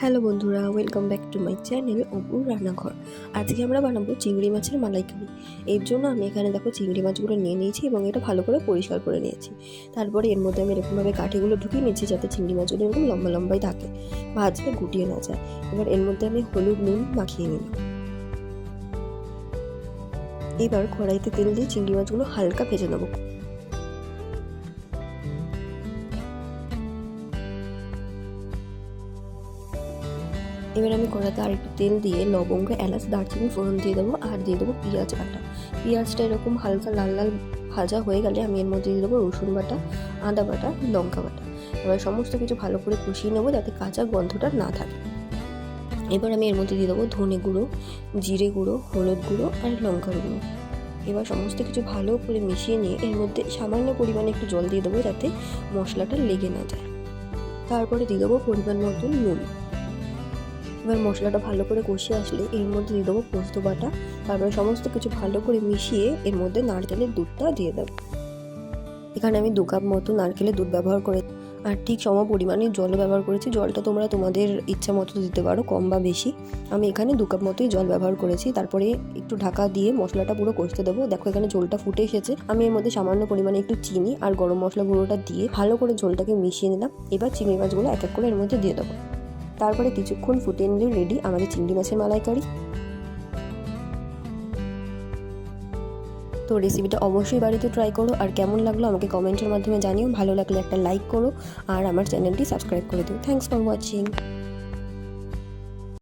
Hello বন্ধুরা welcome back to my channel অপুর রান্নাঘর। আজকে আমরা বানাবো চিংড়ি মাছের মালাইকারি। এর জন্য আমি এখানে দেখো চিংড়ি মাছগুলো নিয়ে নিয়েছি এবং এটা ভালো করে পরিষ্কার করে নিয়েছি। তারপরে এর মধ্যে আমি এরকমভাবে কাঠিগুলো ঢুকিয়ে নিয়েছি যাতে চিংড়ি মাছগুলো এরকম লম্বা লম্বাই থাকে, ভাজলে গুটিয়ে না যায়। এবার এর মধ্যে আমি হলুদ নুন মাখিয়ে নিলাম। এবার কড়াইতে তেল দিয়ে চিংড়ি মাছগুলো হালকা ভেজে নেব। এবার আমি কড়াতে আর একটু তেল দিয়ে লবঙ্গ, এলাচ, দারচিনি, ফোড়ন দিয়ে দেবো আর দিয়ে দেবো পেঁয়াজ বাটা। পেঁয়াজটা এরকম হালকা লাল লাল ভাজা হয়ে গেলে আমি এর মধ্যে দিয়ে দেবো রসুন বাটা, আদা বাটা, লঙ্কা বাটা। এবার সমস্ত কিছু ভালো করে কষিয়ে নেব যাতে কাঁচা গন্ধটা না থাকে। এবার আমি এর মধ্যে দিয়ে দেবো ধনে গুঁড়ো, জিরে গুঁড়ো, হলুদ গুঁড়ো আর লঙ্কার গুঁড়ো। এবার সমস্ত কিছু ভালো করে মিশিয়ে নিয়ে এর মধ্যে সামান্য পরিমাণে একটু জল দিয়ে দেবো যাতে মশলাটা লেগে না যায়। তারপরে দিয়ে দেবো পরিমাণ মতন নুন। এবার মশলাটা ভালো করে কষিয়ে আসলে এর মধ্যে দিয়ে দেবো পোস্ত বাটা। তারপরে সমস্ত কিছু ভালো করে মিশিয়ে এর মধ্যে নারকেলের দুধটা দিয়ে দেবো। এখানে আমি দু কাপ মতো নারকেলের দুধ ব্যবহার করে আর ঠিক সম পরিমাণে জল ব্যবহার করেছি। জলটা তোমরা তোমাদের ইচ্ছা মতো দিতে পারো, কম বা বেশি। আমি এখানে দু কাপ মতোই জল ব্যবহার করেছি। তারপরে একটু ঢাকা দিয়ে মশলাটা পুরো কষতে দেবো। দেখো এখানে ঝোলটা ফুটে এসেছে। আমি এর মধ্যে সামান্য পরিমাণে একটু চিনি আর গরম মশলা গুঁড়োটা দিয়ে ভালো করে ঝোলটাকে মিশিয়ে নিলাম। এবার চিংড়ি মাছগুলো এক এক করে এর মধ্যে দিয়ে দেবো। তারপরে কিছুক্ষণ ফুটিয়ে নিলে রেডি আমাদের চিংড়ি মাছের মালাইকারি। তো রেসিপিটা অবশ্যই বাড়িতে ট্রাই করো আর কেমন লাগল আমাকে কমেন্টের মাধ্যমে জানিও। ভালো লাগলে একটা লাইক করো আর আমার চ্যানেলটি সাবস্ক্রাইব করে দিও। Thanks for watching